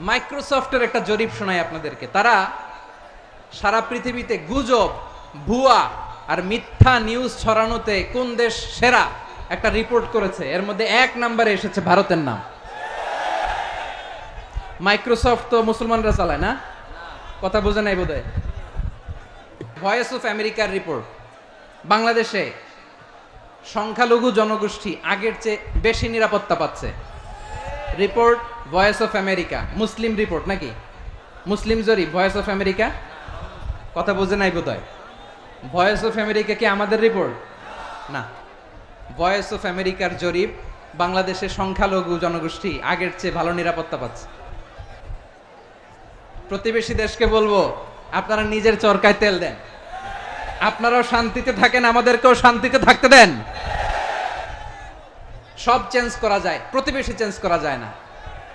মাইক্রোসফটের একটা জরিপ শোনায় আপনাদেরকে। তারা সারা পৃথিবীতে গুজব, ভুয়া আর মিথ্যা নিউজ ছড়ানোতে কোন দেশ সেরা একটা রিপোর্ট করেছে? এর মধ্যে এক নম্বরে এসেছে ভারতের নাম। মাইক্রোসফট তো মুসলমানরা চালায় না? কথা বোঝে নাই বোধহয়। ভয়েস অফ আমেরিকার রিপোর্ট বাংলাদেশে সংখ্যালঘু জনগোষ্ঠী আগের চেয়ে বেশি নিরাপত্তা পাচ্ছে। রিপোর্ট ভয়েস অফ আমেরিকা মুসলিম রিপোর্ট নাকি? মুসলিম জরিপ ভয়েস অফ আমেরিকা কথা বোঝে নাই বোধহয়। ভয়েস অফ আমেরিকা কি আমাদের রিপোর্ট না। ভয়েস অফ আমেরিকার জরিপ বাংলাদেশের সংখ্যালঘু জনগোষ্ঠী আগের চেয়ে ভালো নিরাপত্তা পাচ্ছে। প্রতিবেশী দেশকে বলব, আপনারা নিজের চরকায় তেল দেন। আপনারাও শান্তিতে থাকেন, আমাদেরকেও শান্তিতে থাকতে দেন। সব চেঞ্জ করা যায়, প্রতিবেশী চেঞ্জ করা যায় না।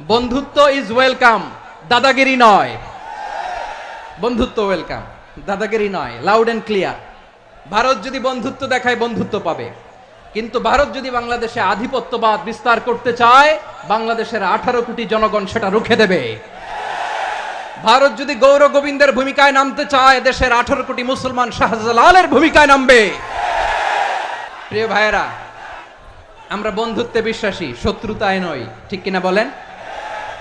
বন্ধুত্ব ইজ ওয়েলকাম দাদাগিরি নয়। বন্ধুত্ব ওয়েলকাম দাদাগিরি নয় লাউড অ্যান্ড ক্লিয়ার ভারত যদি বন্ধুত্ব দেখায়, বন্ধুত্ব পাবে। কিন্তু ভারত যদি বাংলাদেশে আধিপত্যবাদ বিস্তার করতে চায়, বাংলাদেশের আঠারো কোটি জনগণ সেটা রুখে দেবে। ভারত যদি গৌর গোবিন্দের ভূমিকায় নামতে চায়, দেশের আঠারো কোটি মুসলমান শাহজালালের ভূমিকায় নামবে। প্রিয় ভাইয়েরা, আমরা বন্ধুত্বে বিশ্বাসী, শত্রুতায় নই, ঠিক কিনা বলেন?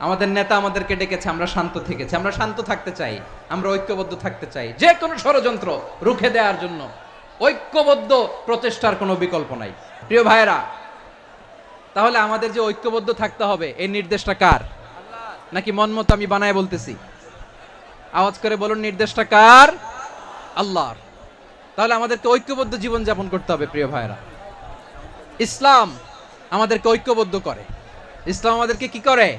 আমাদের নেতা আমাদেরকে ডেকেছে, আমরা শান্ত থেকেছি, আমরা শান্ত থাকতে চাই, আমরা ঐক্যবদ্ধ থাকতে চাই। যে কোনো ষড়যন্ত্র রুখে দেওয়ার জন্য ঐক্যবদ্ধ প্রচেষ্টার কোনো বিকল্প নাই। প্রিয় ভাইয়েরা, তাহলে আমাদের যে ঐক্যবদ্ধ থাকতে হবে, এই নির্দেশটা কার? নাকি মন মতো আমি বানায় বলতেছি? আওয়াজ করে বলুন, নির্দেশটা কার? আল্লাহর। তাহলে আমাদেরকে ঐক্যবদ্ধ জীবন যাপন করতে হবে, প্রিয় ভাইয়েরা। ইসলাম আমাদেরকে ঐক্যবদ্ধ করে। ইসলাম আমাদেরকে কি করে?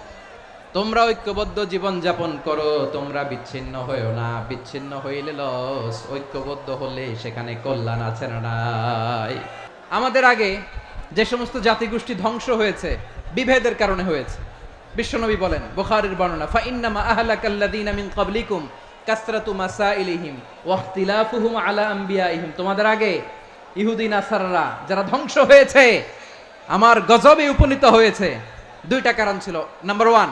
তোমরা ঐক্যবদ্ধ জীবন যাপন করো, তোমরা বিচ্ছিন্ন হয়েও না। বিচ্ছিন্ন হইলে লস, ঐক্যবদ্ধ হলে সেখানে কল্যাণ আছে না নাই। আমাদের আগে যে সমস্ত জাতিগোষ্ঠী ধ্বংস হয়েছে, বিভেদের কারণে হয়েছে। বিশ্বনবী বলেন, বুখারীর বর্ণনা ফা ইন্নামা আহলাকাল্লাযীনা মিন ক্বাবলিকুম কাসরাতু মাসাইলিহিম ওয়া ইখতিলাফুহুম আলা আম্বিয়াইহিম। তোমাদের আগে ইহুদি, নাসাররা যারা ধ্বংস হয়েছে, আমার গজবে উপনীত হয়েছে। দুইটা কারণ ছিল। নাম্বার ওয়ান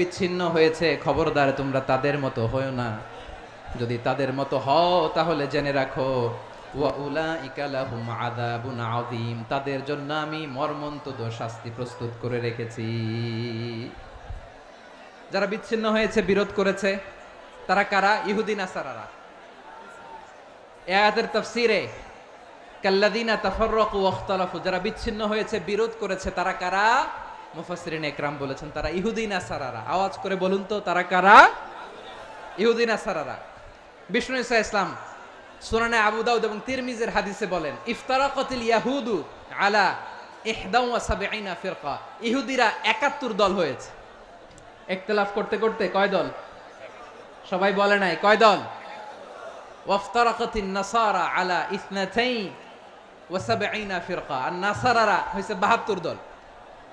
বিচ্ছিন্ন হয়েছে, খবরদার তোমরা তাদের মতো হও না। যদি তাদের মতো হও, তাহলে জেনে রাখো তাদের জন্য আমি মর্মন্তুদ শাস্তি প্রস্তুত করে রেখেছি। যারা বিচ্ছিন্ন হয়েছে, বিরোধ করেছে, তারা কারা? ইহুদি নাসারারা এ আয়াতের তাফসীরে কাল্লাদিনা তাফাররাকু ওয়াখতালাফু, যারা বিচ্ছিন্ন হয়েছে, বিরোধ করেছে, তারা কারা? মুফাসসিরিন একরাম বলেছেন, তারা ইহুদি নাসারারা। আওয়াজ করে বলুন তো, তারা কারা? ইহুদি নাসারারা। বিষ্ণু ইসা ইসলাম সুনানে আবু দাউদ এবং তিরমিজের হাদিসে বলেন, ইফতারাকাতিল ইয়াহুদু আলা ইহদাউ সাবঈনা ফিরকা। ইহুদিরা 71 দল হয়েছে। ইখতিলাফ করতে করতে কয় দল? সবাই বলে নাই, কয় দল? ওয়াফতারাকাতিন নাসারা আলা ইসনাতাইন ওয়া সাবঈনা ফিরকা। আর নাসারারা হইছে 72 দল।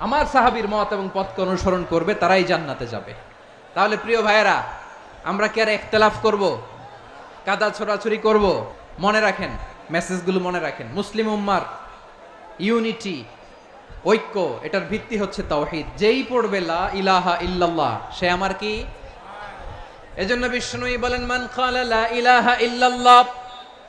আমার সাহাবীর মত এবং পথকে অনুসরণ করবে, তারাই জান্নাতে যাবে। তাহলে প্রিয় ভাইয়েরা, আমরা কি আর একতলাফ করব? কাদা ছোড়াছুরি করব? মনে রাখেন মেসেজগুলো মনে রাখেন। মুসলিম উম্মার ইউনিটি ঐক্য, এটার ভিত্তি হচ্ছে তাওহীদ। যেই পড়বে, লা ইলাহা ইল্লাল্লাহ, সে আমার কি? এজন্য বিষ্ণুই বলেন, মান ক্বালা লা ইলাহা ইল্লাল্লাহ